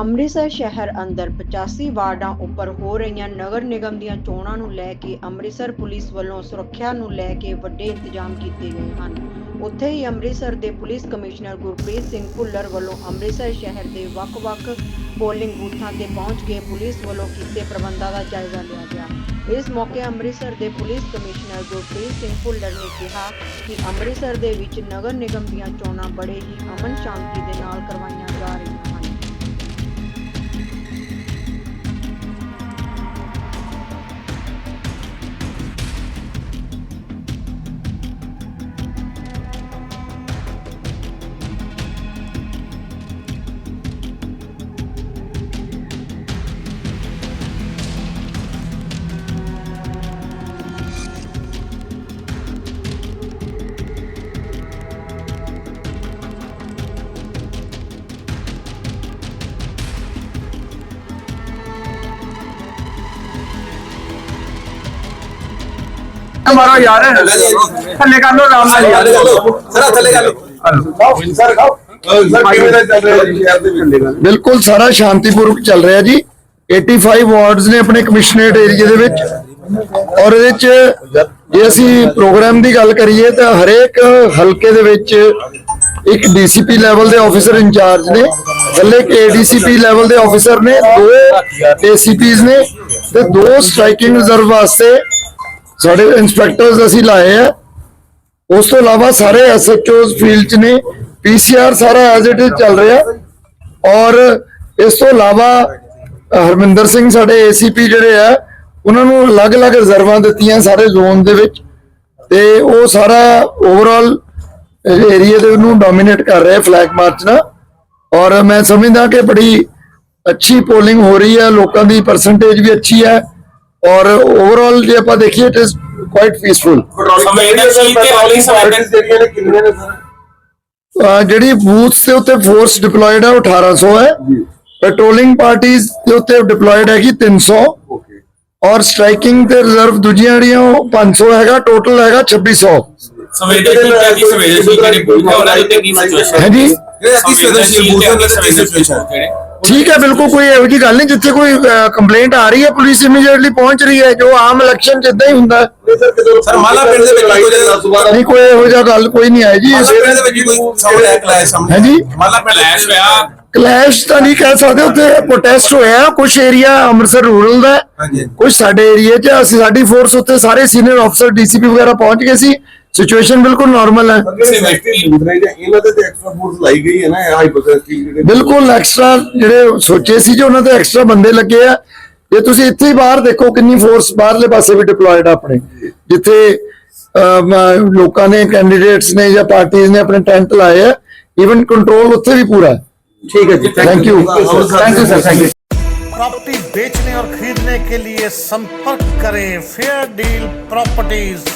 ਅੰਮ੍ਰਿਤਸਰ ਸ਼ਹਿਰ ਅੰਦਰ 85 ਵਾਰਡਾਂ ਉੱਪਰ ਹੋ ਰਹੀਆਂ ਨਗਰ ਨਿਗਮ ਦੀਆਂ ਚੋਣਾਂ ਨੂੰ ਲੈ ਕੇ ਅੰਮ੍ਰਿਤਸਰ ਪੁਲਿਸ ਵੱਲੋਂ ਸੁਰੱਖਿਆ ਨੂੰ ਲੈ ਕੇ ਵੱਡੇ ਇੰਤਜ਼ਾਮ ਕੀਤੇ ਗਏ ਹਨ। ਉੱਥੇ ਹੀ ਅੰਮ੍ਰਿਤਸਰ ਦੇ ਪੁਲਿਸ ਕਮਿਸ਼ਨਰ ਗੁਰਪ੍ਰੀਤ ਸਿੰਘ ਭੁੱਲਰ ਵੱਲੋਂ ਅੰਮ੍ਰਿਤਸਰ ਸ਼ਹਿਰ ਦੇ ਵੱਖ-ਵੱਖ ਪੋਲਿੰਗ ਬੂਥਾਂ ਤੇ ਪਹੁੰਚ ਕੇ ਪੁਲਿਸ ਵੱਲੋਂ ਕੀਤੇ ਪ੍ਰਬੰਧਾਂ ਦਾ ਜਾਇਜ਼ਾ ਲਿਆ ਗਿਆ। ਇਸ ਮੌਕੇ ਅੰਮ੍ਰਿਤਸਰ ਦੇ ਪੁਲਿਸ ਕਮਿਸ਼ਨਰ ਗੁਰਪ੍ਰੀਤ ਸਿੰਘ ਭੁੱਲਰ ਨੇ ਕਿਹਾ ਕਿ ਅੰਮ੍ਰਿਤਸਰ ਦੇ ਵਿੱਚ ਨਗਰ ਨਿਗਮ ਦੀਆਂ ਚੋਣਾਂ ਬੜੇ ਹੀ ਅਮਨ ਸ਼ਾਂਤੀ ਦੇ ਨਾਲ ਕਰਵਾਈਆਂ ਜਾ ਰਹੀਆਂ ਮਾਰੋ ਯਾਰ। ਥੱਲੇ ਕਰ ਲੋ ਆਰਾਮ ਨਾਲ। ਯਾਰ ਸਰ ਥੱਲੇ ਕਰ ਲਓ। ਸਰ ਖਾਓ। ਸਰ ਕਿਵੇਂ ਦਾ ਚੱਲ ਰਿਹਾ ਜੀ? ਸ਼ਹਿਰ ਦੇ ਵਿੱਚ ਬਿਲਕੁਲ ਸਾਰਾ ਸ਼ਾਂਤੀਪੂਰਵਕ ਚੱਲ ਰਿਹਾ ਜੀ। 85 ਵਾਰਡਸ ਨੇ ਆਪਣੇ ਕਮਿਸ਼ਨਰੇਟ ਏਰੀਆ ਦੇ ਵਿੱਚ। ਔਰ ਇਹਦੇ ਚ ਜੇ ਅਸੀਂ ਪ੍ਰੋਗਰਾਮ ਦੀ ਗੱਲ ਕਰੀਏ ਤਾਂ ਹਰੇਕ ਹਲਕੇ ਦੇ ਵਿੱਚ ਇੱਕ ਡੀਸੀਪੀ ਲੈਵਲ ਦੇ ਆਫੀਸਰ ਇੰਚਾਰਜ ਨੇ ਥੱਲੇ ਇੱਕ ਏਡੀਸੀਪੀ ਲੈਵਲ ਦੇ ਆਫੀਸਰ ਨੇ ਦੋ ਏਸੀਪੀਸ ਨੇ ਤੇ ਦੋ ਸਟ੍ਰਾਈਕਿੰਗ ਰਿਜ਼ਰਵ ਵਾਸਤੇ ਸਾਡੇ ਇੰਸਪੈਕਟਰਸ ਅਸੀਂ ਲਾਏ ਆ। ਉਸ ਤੋਂ ਇਲਾਵਾ ਸਾਰੇ ਐਸਐਚਓਸ ਫੀਲਡ 'ਚ ਨੇ ਪੀਸੀਆਰ ਸਾਰਾ ਐਜ਼ ਇਟ ਇਜ਼ ਚੱਲ ਰਿਹਾ। ਔਰ ਇਸ ਤੋਂ ਇਲਾਵਾ ਹਰਮਿੰਦਰ ਸਿੰਘ ਸਾਡੇ ਏਸੀਪੀ ਜਿਹੜੇ ਆ, ਉਹਨਾਂ ਨੂੰ ਅਲੱਗ-ਅਲੱਗ ਰਿਜ਼ਰਵਾਂ ਦਿੱਤੀਆਂ ਸਾਰੇ ਜ਼ੋਨ ਦੇ ਵਿੱਚ। ਤੇ ਉਹ ਸਾਰਾ ਓਵਰਆਲ ਏਰੀਆ ਦੇ ਨੂੰ ਡੋਮੀਨੇਟ ਕਰ ਰਿਹਾ ਫਲੈਗ ਮਾਰਚ ਨਾਲ। ਔਰ ਮੈਂ ਸਮਝਦਾ ਕਿ ਬੜੀ ਅੱਛੀ ਪੋਲਿੰਗ ਹੋ ਰਹੀ ਹੈ। ਲੋਕਾਂ ਦੀ ਪਰਸੈਂਟੇਜ ਵੀ ਅੱਛੀ ਹੈ। ਔਰ ਓਵਰਆਲ ਜੇ ਆਪਾਂ ਦੇਖੀਏ ਇਟ ਇਜ਼ ਕੁਆਇਟ ਪੀਸਫੁਲ ਜਿਹੜੀ ਬੂਥਸ ਦੇ ਉੱਤੇ ਫੋਰਸ ਡਿਪਲੋਇਡ ਹੈ ਉਹ 1800 ਹੈ। ਪੈਟਰੋਲਿੰਗ ਪਾਰਟੀਆਂ ਦੇ ਉੱਤੇ ਡਿਪਲੋਇਡ ਹੈਗੀ 300 ਓਕੇ ਔਰ ਸਟ੍ਰਾਈਕਿੰਗ ਤੇ ਰਿਜ਼ਰਵ ਦੂਜੀਆਂ ਜਿਹੜੀਆਂ ਉਹ 500 ਹੈਗਾ। ਟੋਟਲ ਹੈਗਾ 2600 ਸੰਵੇਦਨਸ਼ੀਲ ਤੇ ਕੀ ਸੰਵੇਦਨਸ਼ੀਲ ਜਿਹੜੇ ਬੂਥ ਹੈ ਉਹਨਾਂ ਦੇ ਉੱਤੇ ਕੀ ਸਿਚੁਏਸ਼ਨ ਹੈ? ਜੀ ਜਿਹੜੇ ਅਤੀ ਸੰਵੇਦਨਸ਼ੀਲ ਬੂਥ ਹੁੰਦੇ ਨੇ ਕੀ ਸਿਚੁਏਸ਼ਨ ਠੀਕ ਹੈ ਬਿਲਕੁਲ ਕੋਈ ਇਹੋ ਜਿਹੀ ਗੱਲ ਨਹੀਂ ਜਿੱਥੇ ਕੋਈ ਕੰਪਲੇਂਟ ਆ ਰਹੀ ਹੈ ਪੁਲਿਸ ਇਮੀਡੀਏਟਲੀ ਪਹੁੰਚ ਰਹੀ ਹੈ ਜੋ ਆਮ ਇਲੈਕਸ਼ਨ ਜਿੱਦਾਂ ਹੀ ਹੁੰਦਾ। ਸਰ ਮਾਲਾ ਪਿੰਡ ਦੇ ਵਿੱਚ ਕੋਈ ਜਿਹੜਾ ਨਹੀਂ ਕੋਈ ਇਹੋ ਜਿਹਾ ਗੱਲ ਕੋਈ ਨਹੀਂ ਆਈ ਜੀ। ਮਾਲਾ ਪਿੰਡ ਦੇ ਵਿੱਚ ਕੋਈ ਸਾਹਮਣੇ ਆਇਆ ਕਲਾਸ ਸਾਹਮਣੇ ਹੈ ਜੀ ਮਾਲਾ ਪਿੰਡ ਕਲੈਸ਼ ਹੋਇਆ। ਕਲੈਸ਼ ਤਾਂ ਨਹੀਂ ਕਹਿ ਸਕਦੇ ਉੱਥੇ ਪ੍ਰੋਟੈਸਟ ਹੋਇਆ ਕੁਝ ਏਰੀਆ ਅੰਮ੍ਰਿਤਸਰ ਰੂਰਲ ਦਾ ਹੈ। ਹਾਂਜੀ। ਕੁਝ ਸਾਡੇ ਏਰੀਆ 'ਚ ਅਸੀਂ ਸਾਡੀ ਫੋਰਸ ਉੱਤੇ ਸਾਰੇ ਸੀਨੀਅਰ ਅਫਸਰ ਡੀਸੀਪੀ ਵਗੈਰਾ ਪਹੁੰਚ ਗਏ ਸੀ। ਸਿਚੁਏਸ਼ਨ ਬਿਲਕੁਲ ਨਾਰਮਲ ਹੈ ਇਹਨਾਂ ਤੇ ਐਕਸਟਰਾ ਫੋਰਸ ਲਾਈ ਗਈ ਹੈ ਨਾ ਹਾਈਪੋਥੈਟਿਕਲ ਜਿਹੜੇ ਬਿਲਕੁਲ ਐਕਸਟਰਾ ਜਿਹੜੇ ਸੋਚੇ ਸੀ ਜੇ ਉਹਨਾਂ ਤੇ ਐਕਸਟਰਾ ਬੰਦੇ ਲੱਗੇ ਆ ਜੇ ਤੁਸੀਂ ਇੱਥੇ ਹੀ ਬਾਹਰ ਦੇਖੋ ਕਿੰਨੀ ਫੋਰਸ ਬਾਹਰਲੇ ਪਾਸੇ ਵੀ ਡਿਪਲੋਇਡ ਆ ਆਪਣੇ ਜਿੱਥੇ ਅਮ, ਲੋਕਾਂ ਨੇ ਕੈਂਡੀਡੇਟਸ ਨੇ ਜਾਂ ਪਾਰਟੀਆਂ ਨੇ ਆਪਣੇ ਟੈਂਟ ਲਾਏ ਆ ਇਵਨ ਕੰਟਰੋਲ ਉੱਥੇ ਵੀ ਪੂਰਾ ਹੈ ਠੀਕ ਹੈ ji thank you thank you sir thank you property बेचने और खरीदने के लिए संपर्क करें फेयर डील प्रॉपर्टीज